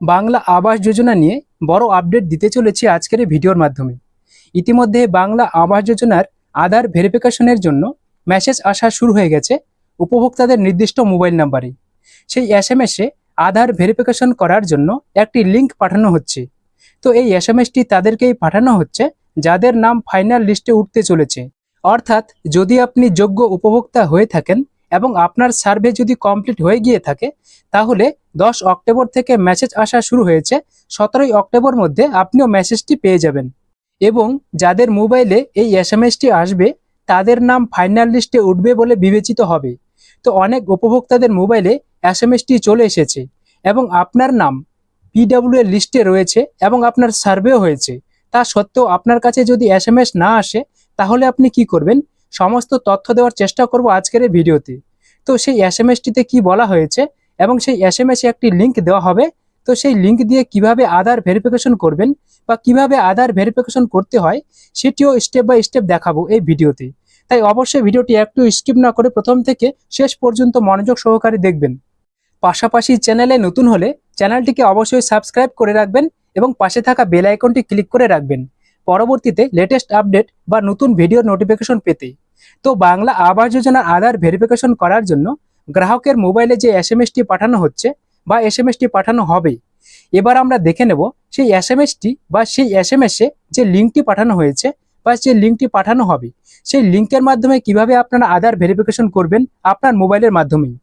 বাংলা আবাস যোজনা নিয়ে বড় আপডেট দিতে চলেছি আজকের এই ভিডিওর মাধ্যমে। ইতিমধ্যে বাংলা আবাস যোজনার আধার ভেরিফিকেশনের জন্য মেসেজ আসা শুরু হয়ে গেছে উপভোক্তাদের নির্দিষ্ট মোবাইল নাম্বারে সেই এস এম এসে আধার ভেরিফিকেশন করার জন্য একটি লিংক পাঠানো হচ্ছে। তো এই এস এম এসটি তাদেরকেই পাঠানো হচ্ছে, যাদের নাম ফাইনাল লিস্টে উঠতে চলেছে। অর্থাৎ যদি আপনি যোগ্য উপভোক্তা হয়ে থাকেন এবং আপনার সার্ভে যদি কমপ্লিট হয়ে গিয়ে থাকে, তাহলে দশ অক্টোবর থেকে মেসেজ আসা শুরু হয়েছে। সতেরোই অক্টোবর মধ্যে আপনিও মেসেজটি পেয়ে যাবেন। এবং যাদের মোবাইলে এই এস এম আসবে, তাদের নাম ফাইনাল লিস্টে উঠবে বলে বিবেচিত হবে। তো অনেক উপভোক্তাদের মোবাইলে এস এম চলে এসেছে এবং আপনার নাম পিডাব্লিউ এর লিস্টে রয়েছে এবং আপনার সার্ভেও হয়েছে। তা সত্ত্বেও আপনার কাছে যদি এস এম না আসে, তাহলে আপনি কি করবেন? সমস্ত তথ্য দেওয়ার চেষ্টা করব আজকের এই ভিডিওতে। তো সেই এস এম কি বলা হয়েছে? এবং সেই এস এম একটি লিঙ্ক দেওয়া হবে। তো সেই লিঙ্ক দিয়ে কীভাবে আধার ভেরিফিকেশন করবেন বা কীভাবে আধার ভেরিফিকেশন করতে হয়, সেটিও স্টেপ বাই স্টেপ দেখাবো এই ভিডিওতে। তাই অবশ্যই ভিডিওটি একটু স্কিপ না করে প্রথম থেকে শেষ পর্যন্ত মনোযোগ সহকারে দেখবেন। পাশাপাশি চ্যানেলে নতুন হলে চ্যানেলটিকে অবশ্যই সাবস্ক্রাইব করে রাখবেন এবং পাশে থাকা বেল আইকনটি ক্লিক করে রাখবেন পরবর্তীতে লেটেস্ট আপডেট বা নতুন ভিডিও নোটিফিকেশন পেতে। তো বাংলা আবাস যোজনার আধার ভেরিফিকেশন করার জন্য গ্রাহকের মোবাইলে যে এস এম এসটি পাঠানো হচ্ছে বা এস এসটি পাঠানো হবে, এবার আমরা দেখে নেব সেই এস এম এসটি বা সেই এস এসে যে লিঙ্কটি পাঠানো হয়েছে বা যে লিঙ্কটি পাঠানো হবে, সেই লিঙ্কের মাধ্যমে কীভাবে আপনারা আধার ভেরিফিকেশন করবেন আপনার মোবাইলের মাধ্যমেই।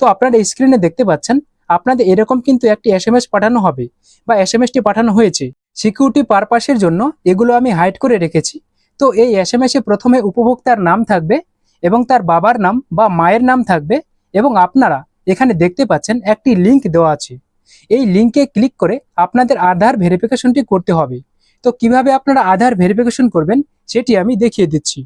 তো আপনারা স্ক্রিনে দেখতে পাচ্ছেন, আপনাদের এরকম কিন্তু একটি এস পাঠানো হবে বা এস এম এসটি পাঠানো হয়েছে। সিকিউরিটি পারপাসের জন্য এগুলো আমি হাইড করে রেখেছি। তো এই এস এম এসে প্রথমে উপভোক্তার নাম থাকবে এবং তার বাবার নাম বা মায়ের নাম থাকবে এবং আপনারা এখানে দেখতে পাচ্ছেন একটি লিংক দেওয়া আছে। এই লিংকে ক্লিক করে আপনাদের আধার ভেরিফিকেশনটি করতে হবে। তো কীভাবে আপনারা আধার ভেরিফিকেশন করবেন সেটি আমি দেখিয়ে দিচ্ছি।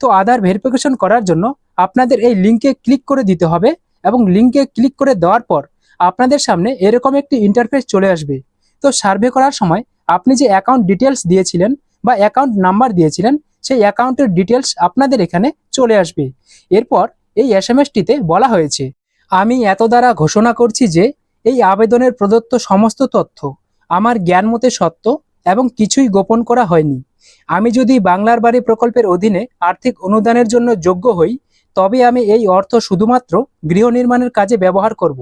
তো আধার ভেরিফিকেশন করার জন্য আপনাদের এই লিঙ্কে ক্লিক করে দিতে হবে এবং লিংকে ক্লিক করে দেওয়ার পর আপনাদের সামনে এরকম একটি ইন্টারফেস চলে আসবে। তো সার্ভে করার সময় আপনি যে অ্যাকাউন্ট ডিটেলস দিয়েছিলেন বা অ্যাকাউন্ট নাম্বার দিয়েছিলেন, সেই অ্যাকাউন্টের ডিটেলস আপনাদের এখানে চলে আসবে। এরপর এই এস এম বলা হয়েছে, আমি এত দ্বারা ঘোষণা করছি যে এই আবেদনের প্রদত্ত সমস্ত তথ্য আমার জ্ঞান মতে সত্য এবং কিছুই গোপন করা হয়নি আমি যদি বাংলার বাড়ি প্রকল্পের অধীনে আর্থিক অনুদানের জন্য যোগ্য হই, তবে আমি এই অর্থ শুধুমাত্র গৃহ নির্মাণের কাজে ব্যবহার করব।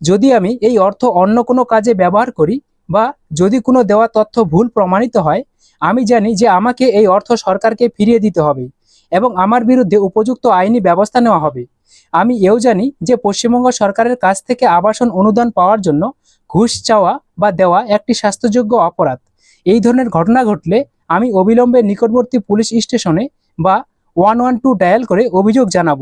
যদি আমি এই অর্থ অন্য কোনো কাজে ব্যবহার করি বা যদি কোনো দেওয়া তথ্য ভুল প্রমাণিত হয়, আমি জানি যে আমাকে এই অর্থ সরকারকে ফিরিয়ে দিতে হবে এবং আমার বিরুদ্ধে উপযুক্ত আইনি ব্যবস্থা নেওয়া হবে। আমি এও জানি যে পশ্চিমবঙ্গ সরকারের কাছ থেকে আবাসন অনুদান পাওয়ার জন্য ঘুষ চাওয়া বা দেওয়া একটি স্বাস্থ্যযোগ্য অপরাধ। এই ধরনের ঘটনা ঘটলে আমি অবিলম্বে নিকটবর্তী পুলিশ স্টেশনে বা ওয়ান ওয়ান টু ডায়াল করে অভিযোগ জানাব।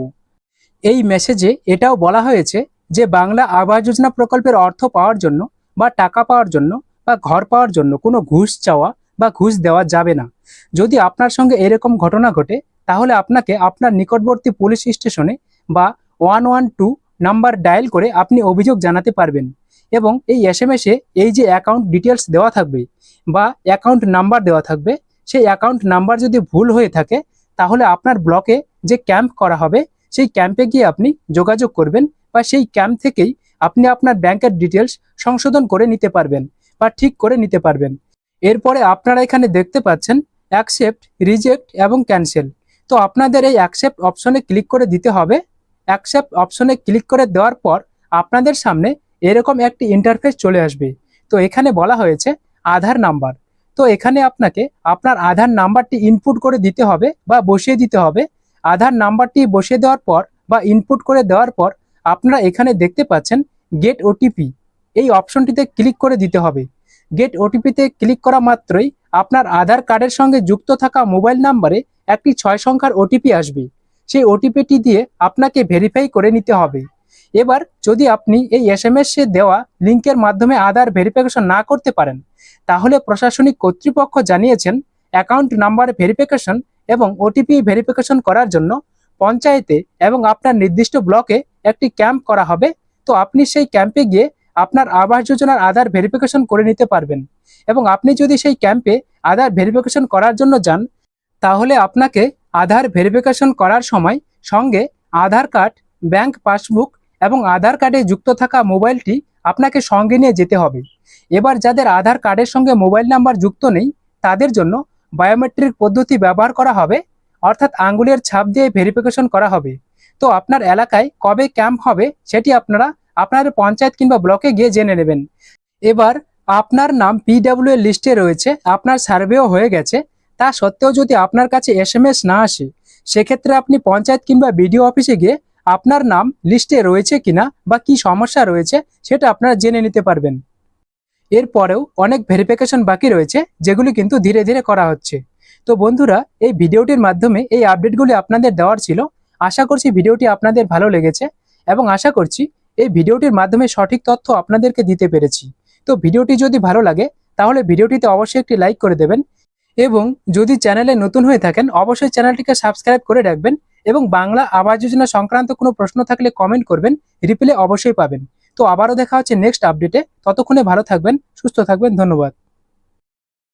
এই মেসেজে এটাও বলা হয়েছে যে বাংলা আবাস যোজনা প্রকল্পের অর্থ পাওয়ার জন্য বা টাকা পাওয়ার জন্য বা ঘর পাওয়ার জন্য কোনো ঘুষ চাওয়া বা ঘুষ দেওয়া যাবে না। যদি আপনার সঙ্গে এরকম ঘটনা ঘটে তাহলে আপনাকে আপনার নিকটবর্তী পুলিশ স্টেশনে বা one one two number dial করে আপনি অভিযোগ জানাতে পারবেন এবং এই এস এম এসে এই যে অ্যাকাউন্ট ডিটেলস দেওয়া থাকবে বা অ্যাকাউন্ট নাম্বার দেওয়া থাকবে, সেই অ্যাকাউন্ট নাম্বার যদি ভুল হয়ে থাকে, তাহলে আপনার ব্লকে যে ক্যাম্প করা হবে, সেই ক্যাম্পে গিয়ে আপনি যোগাযোগ করবেন বা সেই ক্যাম্প থেকেই আপনি আপনার ব্যাংকের ডিটেলস সংশোধন করে নিতে পারবেন বা ঠিক করে নিতে পারবেন। এরপরে আপনারা এখানে দেখতে পাচ্ছেন অ্যাকসেপ্ট রিজেক্ট এবং ক্যান্সেল তো আপনাদের এই অ্যাকসেপ্ট অপশনে ক্লিক করে দিতে হবে। অ্যাকসেপ্ট অপশনে ক্লিক করে দেওয়ার পর আপনাদের সামনে এরকম একটি ইন্টারফেস চলে আসবে। তো এখানে বলা হয়েছে আধার নাম্বার। তো এখানে আপনাকে আপনার আধার নাম্বারটি ইনপুট করে দিতে হবে বা বসিয়ে দিতে হবে। আধার নাম্বারটি বসিয়ে দেওয়ার পর বা ইনপুট করে দেওয়ার পর আপনারা এখানে দেখতে পাচ্ছেন গেট ওটিপি এই অপশনটিতে ক্লিক করে দিতে হবে। গেট ওটিপিতে ক্লিক করা মাত্রই আপনার আধার কার্ডের সঙ্গে যুক্ত থাকা মোবাইল নাম্বারে একটি ছয় সংখ্যার ওটিপি আসবে। সেই ওটিপিটি দিয়ে আপনাকে ভেরিফাই করে নিতে হবে। এবার যদি আপনি এই এস এম এস দেওয়া লিঙ্কের মাধ্যমে আধার ভেরিফিকেশন না করতে পারেন, তাহলে প্রশাসনিক কর্তৃপক্ষ জানিয়েছেন অ্যাকাউন্ট নাম্বার ভেরিফিকেশন এবং ওটিপি ভেরিফিকেশন করার জন্য পঞ্চায়েতে এবং আপনার নির্দিষ্ট ব্লকে একটি ক্যাম্প করা হবে। তো আপনি সেই ক্যাম্পে গিয়ে আপনার আবাস যোজনার আধার ভেরিফিকেশন করে নিতে পারবেন। এবং আপনি যদি সেই ক্যাম্পে আধার ভেরিফিকেশন করার জন্য যান তাহলে আপনাকে আধার ভেরিফিকেশন করার সময় সঙ্গে আধার কার্ড, ব্যাংক পাসবুক এবং আধার কার্ডে যুক্ত থাকা মোবাইলটি আপনাকে সঙ্গে নিয়ে যেতে হবে। এবার যাদের আধার কার্ডের সঙ্গে মোবাইল নাম্বার যুক্ত নেই, তাদের জন্য বায়োমেট্রিক পদ্ধতি ব্যবহার করা হবে, অর্থাৎ আঙ্গুলের ছাপ দিয়ে ভেরিফিকেশন করা হবে। তো আপনার এলাকায় কবে ক্যাম্প হবে সেটি আপনারা আপনার পঞ্চায়েত কিংবা ব্লকে গিয়ে জেনে নেবেন। এবার আপনার নাম পিডাব্লিউ লিস্টে রয়েছে, আপনার সার্ভেও হয়ে গেছে। তা সত্ত্বেও যদি আপনার কাছে এস না আসে, সেক্ষেত্রে আপনি পঞ্চায়েত কিংবা বিডিও অফিসে গিয়ে আপনার নাম লিস্টে রয়েছে কিনা বা কি সমস্যা রয়েছে সেটা আপনারা জেনে নিতে পারবেন। এরপরেও অনেক ভেরিফিকেশন বাকি রয়েছে, যেগুলি কিন্তু ধীরে ধীরে করা হচ্ছে। তো বন্ধুরা, এই ভিডিওটির মাধ্যমে এই আপডেটগুলি আপনাদের দেওয়ার ছিল। আশা করছি ভিডিওটি আপনাদের ভালো লেগেছে এবং আশা করছি এই ভিডিওটির মাধ্যমে সঠিক তথ্য আপনাদেরকে দিতে পেরেছি। তো ভিডিওটি যদি ভালো লাগে, তাহলে ভিডিওটিতে অবশ্যই একটি লাইক করে দেবেন এবং যদি চ্যানেলে নতুন হয়ে থাকেন, অবশ্যই চ্যানেলটিকে সাবস্ক্রাইব করে রাখবেন এবং বাংলা আবাস যোজনা সংক্রান্ত কোনো প্রশ্ন থাকলে কমেন্ট করবেন রিপ্লে অবশ্যই পাবেন। তো আবারও দেখা হচ্ছে নেক্সট আপডেটে ততক্ষণে ভালো থাকবেন, সুস্থ থাকবেন, ধন্যবাদ।